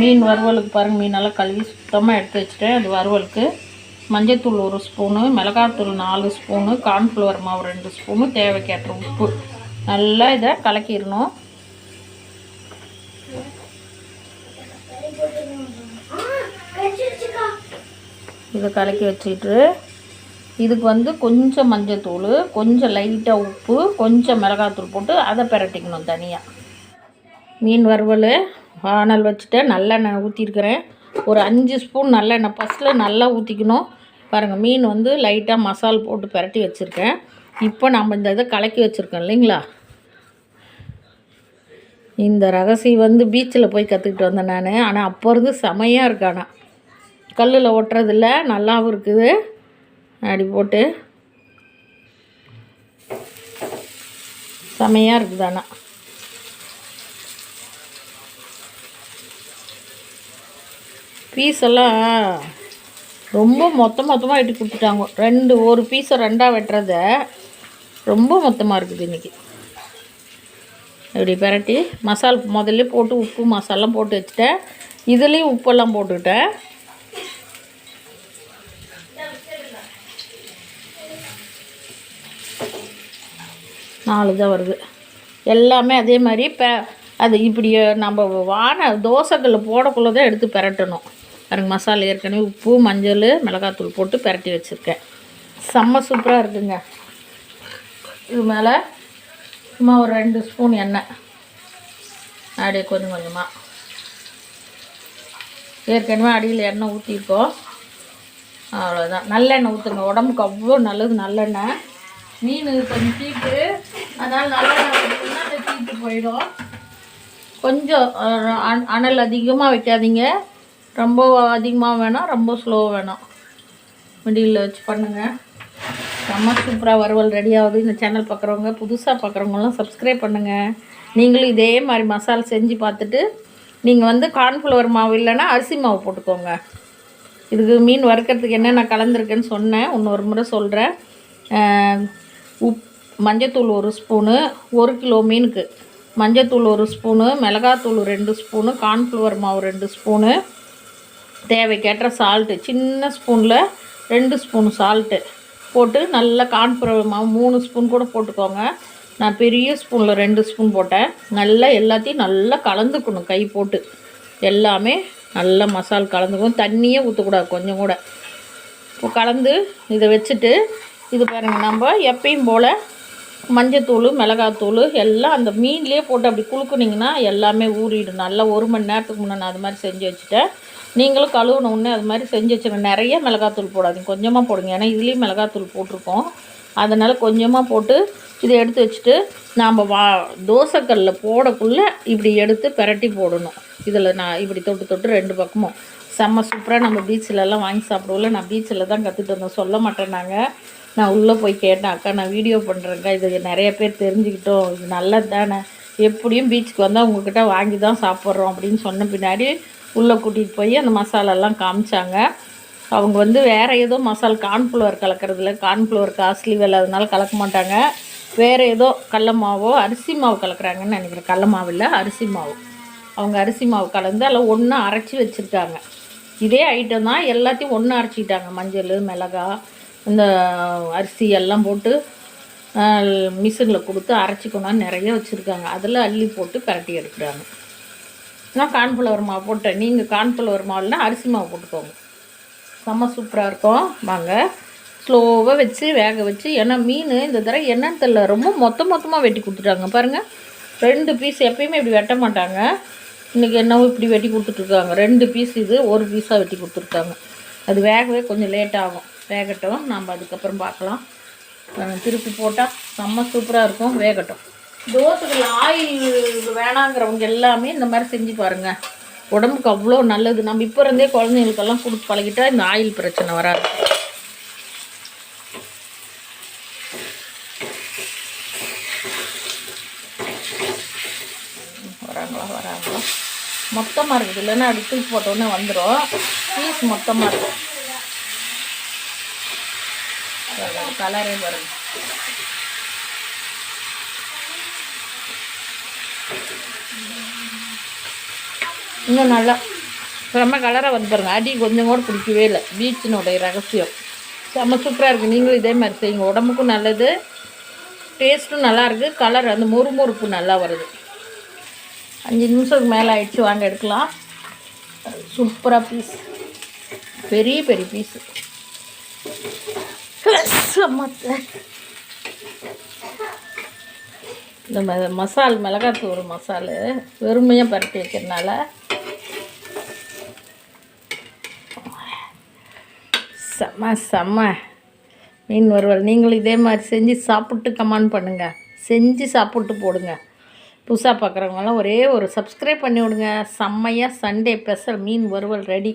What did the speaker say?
மீன் வறுவலுக்கு பாருங்கள் மீனெல்லாம் கழுவி சுத்தமாக எடுத்து வச்சுட்டேன். அது வறுவலுக்கு மஞ்சத்தூள் ஒரு ஸ்பூனு மிளகாத்தூள் நாலு ஸ்பூனு கார்ன்ஃப்ளவர் மாவு ரெண்டு ஸ்பூனு தேவைக்கேற்ற உப்பு. நல்லா இதை கலக்கிடணும். இதை கலக்கி வச்சுட்டு இதுக்கு வந்து கொஞ்சம் மஞ்சத்தூள் கொஞ்சம் லைட்டாக உப்பு கொஞ்சம் மிளகாத்தூள் போட்டு அதை பிரட்டிக்கணும் தனியாக மீன் வறுவல் வானல் வச்சுட்டேன் நல்லெண்ணெய் ஊற்றிருக்கிறேன் ஒரு அஞ்சு ஸ்பூன் நல்லெண்ணெய் ஃபஸ்ட்டில் நல்லா ஊற்றிக்கணும் பாருங்கள் மீன் வந்து லைட்டாக மசால் போட்டு பிரட்டி வச்சுருக்கேன். இப்போ நம்ம இந்த இதை கலக்கி வச்சுருக்கோம் இல்லைங்களா? இந்த ரகசியம் வந்து பீச்சில் போய் கற்றுக்கிட்டு வந்தேன் நான். ஆனால் அப்போ இருந்து செமையாக இருக்கு ஆனால் கல்லில் ஒட்டுறதில்ல நல்லாவும் இருக்குது. அப்படி போட்டு. செமையாக இருக்குது ஆனால் பீஸ் எல்லாம் ரொம்ப மொத்த மொத்தமாக வெட்டி கொடுத்துட்டாங்க. ரெண்டு ஒரு பீஸை ரெண்டாக வெட்டுறத ரொம்ப மொத்தமாக இருக்குது இன்றைக்கி இப்படி பிரட்டி மசால் முதல்ல போட்டு உப்பு மசாலாம் போட்டு வச்சுட்டேன். இதுலேயும் உப்பெல்லாம் போட்டுக்கிட்டேன். நாலு தான் வருது. எல்லாமே அதே மாதிரி ப அது இப்படி நம்ம வான தோசைகளில் போடக்குள்ளே தான் எடுத்து பெரட்டணும். பாருங்கள் மசாலா ஏற்கனவே உப்பு மஞ்சள் மிளகாத்தூள் போட்டு பிரட்டி வச்சுருக்கேன். செம்ம சூப்பராக இருக்குங்க. இது மேலே சும்மா ஒரு ரெண்டு ஸ்பூன் எண்ணெய். அப்படியே கொஞ்சம் கொஞ்சமாக ஏற்கனவே அடியில் எண்ணெய் ஊற்றிருக்கோம் அவ்வளோதான் நல்லெண்ணெய் ஊற்றுங்க உடம்புக்கு அவ்வளோ நல்லது நல்லெண்ணெய். மீன் கொஞ்சம் தீட்டு. அதனால் நல்லெண்ணெய் அந்த தீட்டு போயிடும். கொஞ்சம் அனல் அதிகமாக வைக்காதீங்க. ரொம்ப அதிகமாக வேணாம் ரொம்ப ஸ்லோவாக வேணாம். மிடியில் வச்சு பண்ணுங்கள் செம்ம சூப்பராக வறுவல் ரெடி ஆகுது. இந்த சேனல் பார்க்குறவங்க புதுசாக பார்க்குறவங்கலாம் சப்ஸ்கிரைப் பண்ணுங்கள் நீங்களும் இதே மாதிரி மசால் செஞ்சு பார்த்துட்டு நீங்கள் வந்து கார்ன்ஃப்ளவர் மாவு இல்லைன்னா அரிசி மாவு போட்டுக்கோங்க. இதுக்கு மீன் வறுக்கிறதுக்கு என்னென்ன கலந்துருக்குன்னு சொன்னேன். இன்னொரு முறை சொல்கிறேன் உப் மஞ்சத்தூள் ஒரு ஸ்பூனு ஒரு கிலோ மீனுக்கு. மஞ்சத்தூள் ஒரு ஸ்பூனு மிளகாத்தூள் ரெண்டு ஸ்பூனு கார்ன்ஃப்ளவர் மாவு ரெண்டு ஸ்பூனு தேவைக்கேற்ற சால்ட்டு சின்ன ஸ்பூனில் ரெண்டு ஸ்பூன் சால்ட்டு போட்டு நல்லா கார்ன்ஃப்ளவர் மூணு ஸ்பூன் கூட போட்டுக்கோங்க. நான் பெரிய ஸ்பூனில் ரெண்டு ஸ்பூன் போட்டேன். நல்லா எல்லாத்தையும் நல்லா கலந்துக்கணும் கை போட்டு. எல்லாமே நல்லா மசால் கலந்துக்கணும். தண்ணியே ஊற்றக்கூடாது கொஞ்சம் கூட. இப்போ கலந்து இதை வச்சுட்டு இது பாருங்கள் நம்ம எப்பயும் போல் மஞ்சத்தூள் மிளகாத்தூள் எல்லாம் அந்த மீன்லேயே போட்டு அப்படி குலுக்குனிங்கன்னா எல்லாமே ஊறிடும். நல்லா ஒரு மணி நேரத்துக்கு முன்னே நான் அது மாதிரி செஞ்சு வச்சுட்டேன். நீங்களும் கழுவுன உடனே அது மாதிரி செஞ்சு வச்சுருங்க. நிறைய மிளகாத்தூள் போடாதீங்க. கொஞ்சமாக போடுங்க. ஏன்னா இதுலேயும் மிளகாத்தூள் போட்டிருக்கோம். அதனால் கொஞ்சமாக போட்டு இதை எடுத்து வச்சுட்டு நாம் வா தோசைக்கல்லில் போடக்குள்ளே இப்படி எடுத்து பிரட்டி போடணும். இதில் நான் இப்படி தொட்டு தொட்டு ரெண்டு பக்கமும். செம்ம சூப்பராக நம்ம பீச்சிலலாம் வாங்கி சாப்பிடுவோம்ல. நான் பீச்சில் தான் கற்றுட்டு வந்தோம் சொல்ல மாட்டேன் நாங்கள் நான் உள்ளே போய் கேட்டேன் அக்கா நான் வீடியோ பண்ணுறேங்க இது நிறைய பேர் தெரிஞ்சுக்கிட்டோம். இது நல்லது தானே எப்படியும் பீச்சுக்கு வந்தால் உங்ககிட்ட வாங்கி தான் சாப்பிட்றோம் அப்படின்னு சொன்ன பின்னாடி உள்ளே கூட்டிகிட்டு போய் அந்த மசாலாலாம் காமிச்சாங்க. அவங்க வந்து வேறு ஏதோ மசால் கார்ன்ஃப்ளவர் கலக்கிறதுல கார்ன்ஃப்ளவர் காஸ்ட்லி வேலை அதனால கலக்க மாட்டாங்க. வேறு ஏதோ கடல மாவோ அரிசி மாவு கலக்குறாங்கன்னு நினைக்கிறேன். கடல மாவு இல்லை அரிசி மாவு. அவங்க அரிசி மாவு கலந்து அதில் ஒன்று அரைச்சி வச்சுருக்காங்க. இதே ஐட்டம் தான் எல்லாத்தையும் ஒன்று அரைச்சிக்கிட்டாங்க. மஞ்சள் மிளகா இந்த அரிசி எல்லாம் போட்டு மிஷினில் கொடுத்து அரைச்சிக்கணும்னு நிறைய வச்சுருக்காங்க. அதில் அள்ளி போட்டு பரட்டி எடுக்கிறாங்க. நான் கார்ன்ஃப்ளவர் மாவு போட்டேன். நீங்கள் கார்ன்ஃப்ளவர் மாவுலாம் அரிசி மாவு போட்டுக்கோங்க. செம்ம சூப்பராக இருக்கும். வாங்க. ஸ்லோவாக வச்சு வேக வச்சு ஏன்னா மீன் இந்த தடவை என்னன்னு தெரில ரொம்ப மொத்த மொத்தமாக வெட்டி கொடுத்துட்டாங்க. பாருங்கள் ரெண்டு பீஸ் எப்பயுமே இப்படி வெட்ட மாட்டாங்க. இன்றைக்கி என்னவோ இப்படி வெட்டி கொடுத்துட்ருக்காங்க ரெண்டு பீஸ் இது ஒரு பீஸாக வெட்டி கொடுத்துருக்காங்க. அது வேகவே கொஞ்சம் லேட் ஆகும். வேகட்டும். நம்ம அதுக்கப்புறம் பார்க்கலாம். திருப்பி போட்டால் செம்ம சூப்பராக இருக்கும் வேகட்டும். தோசைகள் ஆயில் வேணாங்கிறவங்க எல்லாமே இந்த மாதிரி செஞ்சு பாருங்கள் உடம்புக்கு அவ்வளோ நல்லது. நம்ம இப்போ இருந்தே குழந்தைங்களுக்கெல்லாம் கொடுத்து பழகிட்டா இந்த ஆயில் பிரச்சனை வராது. வராங்களா வராங்களா? மொத்தமாக இருக்குது. இல்லைன்னா அது தூக்கி போட்டோன்னே வந்துடும் பீஸ் மொத்தமாக இருக்கும் கலரே வரும் இன்னும் நல்லா செம்ம கலராக வந்து பாருங்கள் அடி கொஞ்சம் கூட பிடிக்கவே இல்லை. பீச்சினுடைய ரகசியம். செம்ம சூப்பராக இருக்குது நீங்களும் இதே மாதிரி செய்யுங்க. உடம்புக்கும் நல்லது. டேஸ்ட்டும் நல்லாயிருக்கு கலர் அந்த முறுமுறுப்பு நல்லா வருது. அஞ்சு நிமிஷத்துக்கு மேலே ஆயிடுச்சு. வாங்க எடுக்கலாம். சூப்பராக பீஸ் பெரிய பெரிய பீஸு இந்த மாதிரி மசால் மிளகாத்தூள் மசாலு வெறுமையாக பரட்டி வைக்கிறதுனால. செம்ம செம்ம மீன் வறுவல். நீங்களும் இதே மாதிரி செஞ்சு சாப்பிட்டு கமெண்ட் பண்ணுங்கள் செஞ்சு சாப்பிட்டு போடுங்க. புதுசாக பார்க்குறவங்களாம் ஒரே ஒரு சப்ஸ்கிரைப் பண்ணி விடுங்க. செம்மையாக சண்டே ஸ்பெஷல் மீன் வறுவல் ரெடி